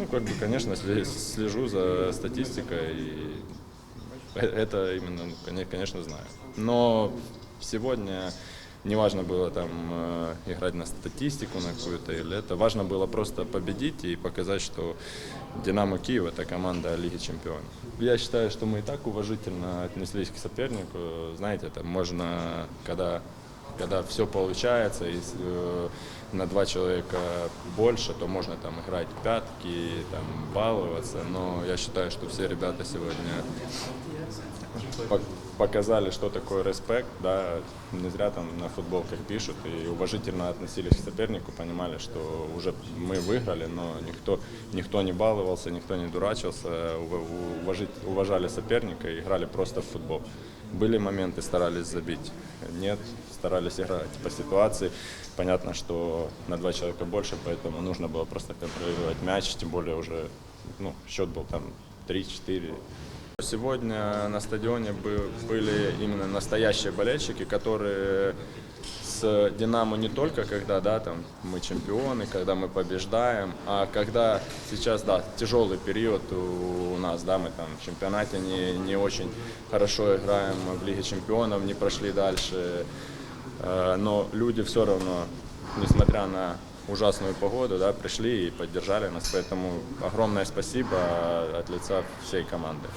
Ну, как бы, конечно, слежу за статистикой, и это именно, ну, коне- конечно, знаю. Но сегодня не важно было там э, играть на статистику на какую-то или это. Важно было просто победить и показать, что Динамо Киев это команда Лиги Чемпионов. Я считаю, что мы и так уважительно отнеслись к сопернику. Знаете, это можно, когда когда все получается, если э, на два человека больше, то можно там играть пятки, там баловаться. Но я считаю, что все ребята сегодня показали, что такое респект, да, не зря там на футболках пишут и уважительно относились к сопернику, понимали, что уже мы выиграли, но никто, никто не баловался, никто не дурачился, ув- уважить- уважали соперника и играли просто в футбол. Были моменты, старались забить, нет, старались играть по ситуации. Понятно, что на два человека больше, поэтому нужно было просто контролировать мяч, тем более уже ну, счет был там 3-4. Сегодня на стадионе бы- были именно настоящие болельщики, которые с Динамо не только когда да, там, мы чемпионы, когда мы побеждаем, а когда сейчас да, тяжелый период у, у нас, да, мы там в чемпионате не, не очень хорошо играем в Лиге чемпионов, не прошли дальше, Э, но люди все равно, несмотря на ужасную погоду, да, пришли и поддержали нас, поэтому огромное спасибо от лица всей команды.